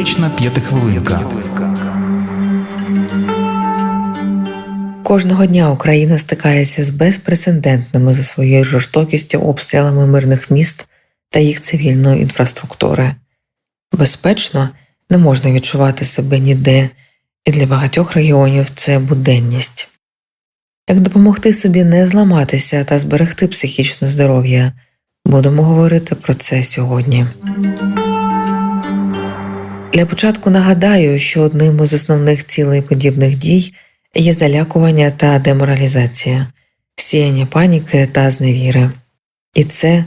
Практична п'ятихвилинка. Кожного дня Україна стикається з безпрецедентними за своєю жорстокістю обстрілами мирних міст та їх цивільної інфраструктури. Безпечно не можна відчувати себе ніде, і для багатьох регіонів це буденність. Як допомогти собі не зламатися та зберегти психічне здоров'я, будемо говорити про це сьогодні. Для початку нагадаю, що одним із основних цілей подібних дій є залякування та деморалізація, сіяння паніки та зневіри. І це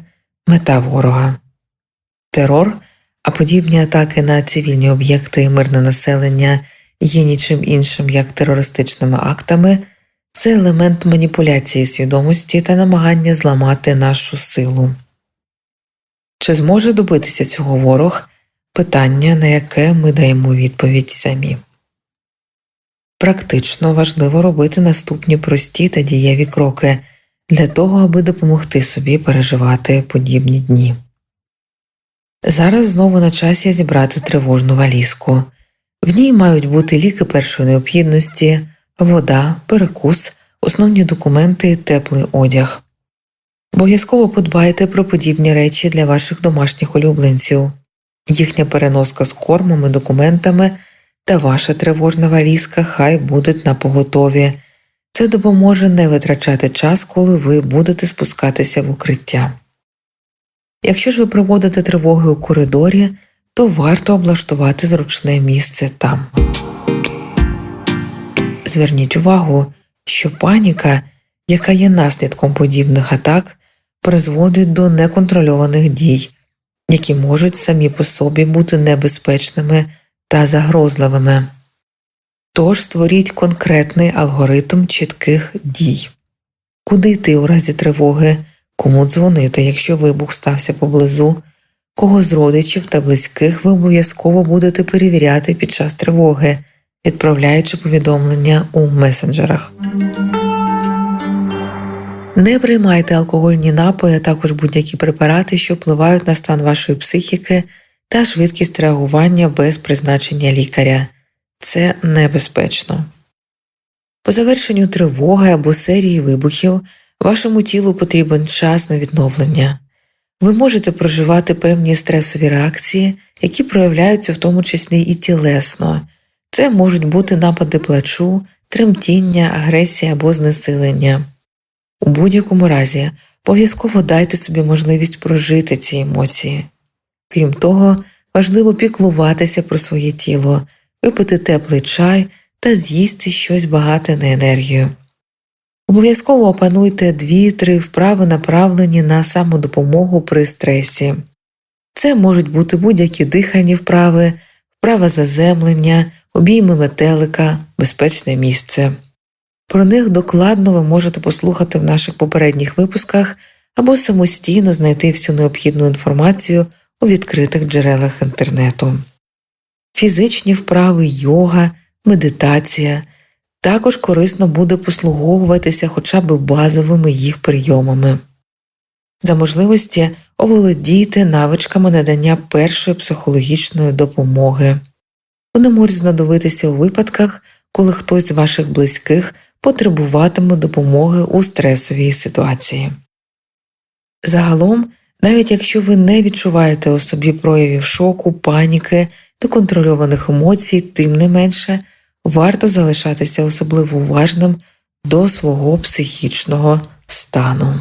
мета ворога. Терор, а подібні атаки на цивільні об'єкти і мирне населення є нічим іншим як терористичними актами, це елемент маніпуляції свідомості та намагання зламати нашу силу. Чи зможе добитися цього ворог? Питання, на яке ми даємо відповідь самі. Практично важливо робити наступні прості та дієві кроки для того, аби допомогти собі переживати подібні дні. Зараз знову на часі зібрати тривожну валізку. В ній мають бути ліки першої необхідності, вода, перекус, основні документи теплий одяг. Обов'язково подбайте про подібні речі для ваших домашніх улюбленців, їхня переноска з кормом і документами та ваша тривожна валізка хай будуть на поготові. Це допоможе не витрачати час, коли ви будете спускатися в укриття. Якщо ж ви проводите тривоги у коридорі, то варто облаштувати зручне місце там. Зверніть увагу, що паніка, яка є наслідком подібних атак, призводить до неконтрольованих дій, які можуть самі по собі бути небезпечними та загрозливими. Тож створіть конкретний алгоритм чітких дій. Куди йти у разі тривоги, кому дзвонити, якщо вибух стався поблизу, кого з родичів та близьких ви обов'язково будете перевіряти під час тривоги, відправляючи повідомлення у месенджерах. Не приймайте алкогольні напої, а також будь-які препарати, що впливають на стан вашої психіки та швидкість реагування без призначення лікаря. Це небезпечно. По завершенню тривоги або серії вибухів вашому тілу потрібен час на відновлення. Ви можете проживати певні стресові реакції, які проявляються в тому числі і тілесно. Це можуть бути напади плачу, тремтіння, агресія або знесилення. У будь-якому разі обов'язково дайте собі можливість прожити ці емоції. Крім того, важливо піклуватися про своє тіло, випити теплий чай та з'їсти щось багате на енергію. Обов'язково опануйте 2-3 вправи, направлені на самодопомогу при стресі. Це можуть бути будь-які дихальні вправи, вправа заземлення, обійми метелика, безпечне місце. Про них докладно ви можете послухати в наших попередніх випусках або самостійно знайти всю необхідну інформацію у відкритих джерелах інтернету. Фізичні вправи, йога, медитація також корисно буде послуговуватися хоча б базовими їх прийомами. За можливості оволодійте навичками надання першої психологічної допомоги. Вони можуть знадобитися у випадках, коли хтось з ваших близьких потребуватиме допомоги у стресовій ситуації. Загалом, навіть якщо ви не відчуваєте у собі проявів шоку, паніки та контрольованих емоцій, тим не менше варто залишатися особливо уважним до свого психічного стану.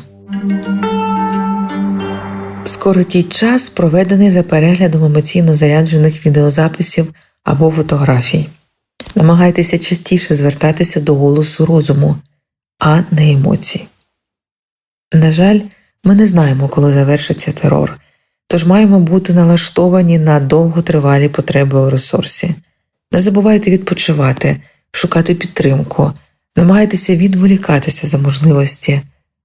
Скоротіть час, проведений за переглядом емоційно заряджених відеозаписів або фотографій. Намагайтеся частіше звертатися до голосу розуму, а не емоцій. На жаль, ми не знаємо, коли завершиться терор, тож маємо бути налаштовані на довготривалі потреби у ресурсі. Не забувайте відпочивати, шукати підтримку, намагайтеся відволікатися за можливості,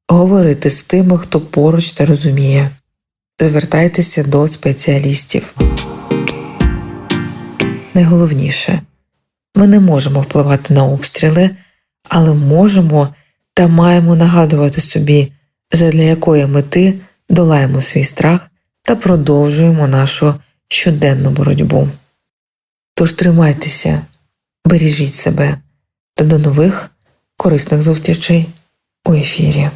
говорити з тими, хто поруч та розуміє. Звертайтеся до спеціалістів. Найголовніше ми не можемо впливати на обстріли, але можемо та маємо нагадувати собі, задля якої мети долаємо свій страх та продовжуємо нашу щоденну боротьбу. Тож тримайтеся, бережіть себе та до нових корисних зустрічей у ефірі.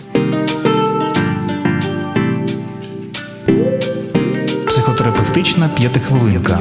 Психотерапевтична п'ятихвилинка.